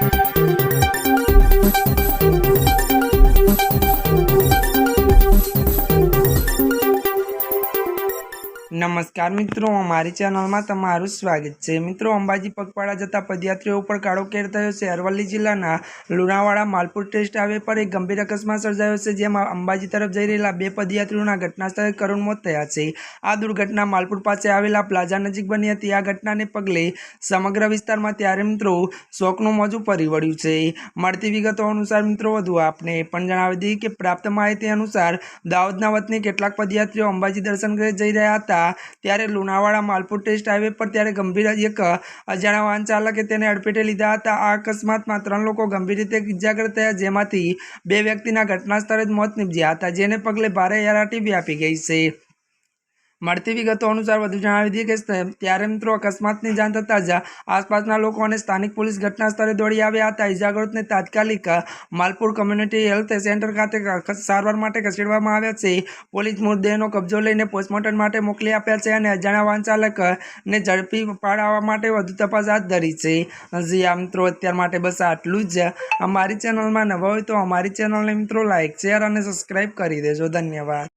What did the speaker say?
Thank you. નમસ્કાર મિત્રો, અમારી ચેનલમાં તમારું સ્વાગત છે. મિત્રો, અંબાજી પગપાળા જતા પદયાત્રીઓ ઉપર કાળો કેર થયો છે. અરવલ્લી જિલ્લાના લુણાવાડા માલપુર ટેસ્ટ હાઈવે પર એક ગંભીર અકસ્માત સર્જાયો છે, જેમાં અંબાજી તરફ જઈ રહેલા બે પદયાત્રીઓના ઘટના સ્થળે કરુણ મોત થયા છે. આ દુર્ઘટના માલપુર પાસે આવેલા પ્લાઝા નજીક બની હતી. આ ઘટનાને પગલે સમગ્ર વિસ્તારમાં ત્યારે મિત્રો શોકનું મોજું ફરી વળ્યું છે. મળતી વિગતો અનુસાર મિત્રો, વધુ આપને પણ જણાવી દઈએ કે પ્રાપ્ત માહિતી અનુસાર દાહોદના વતની કેટલાક પદયાત્રીઓ અંબાજી દર્શન કરી જઈ રહ્યા હતા. ત્યારે લુણાવાડા માલપુર ટેસ્ટ હાઈવે પર ત્યારે ગંભીર એક અજાણા વાહન ચાલકે તેને અડફેટે લીધા હતા. આ અકસ્માતમાં ત્રણ લોકો ગંભીર રીતે ઇજાગ્રસ્ત થયા, જેમાંથી બે વ્યક્તિના ઘટના સ્થળે જ મોત નીપજ્યા હતા, જેને પગલે ભારે હેરાટી વ્યાપી ગઈ છે. મળતી વિગતો અનુસાર વધુ જણાવી દઈએ કે ત્યારે મિત્રો અકસ્માતની જાણ થતાં જ આસપાસના લોકો અને સ્થાનિક પોલીસ ઘટના સ્થળે દોડી આવ્યા હતા. ઇજાગ્રસ્તને તાત્કાલિક માલપુર કમ્યુનિટી હેલ્થ સેન્ટર ખાતે સારવાર માટે ખસેડવામાં આવ્યા છે. પોલીસ મૃતદેહનો કબજો લઈને પોસ્ટમોર્ટમ માટે મોકલી આપ્યા છે અને અજાણ્યા વાહન ચાલકને ઝડપી પાડવા માટે વધુ તપાસ હાથ ધરી છે. હજી આ મિત્રો, અત્યાર માટે બસ આટલું જ. અમારી ચેનલમાં નવા હોય તો અમારી ચેનલને મિત્રો લાઇક શેર અને સબસ્ક્રાઈબ કરી દેજો. ધન્યવાદ.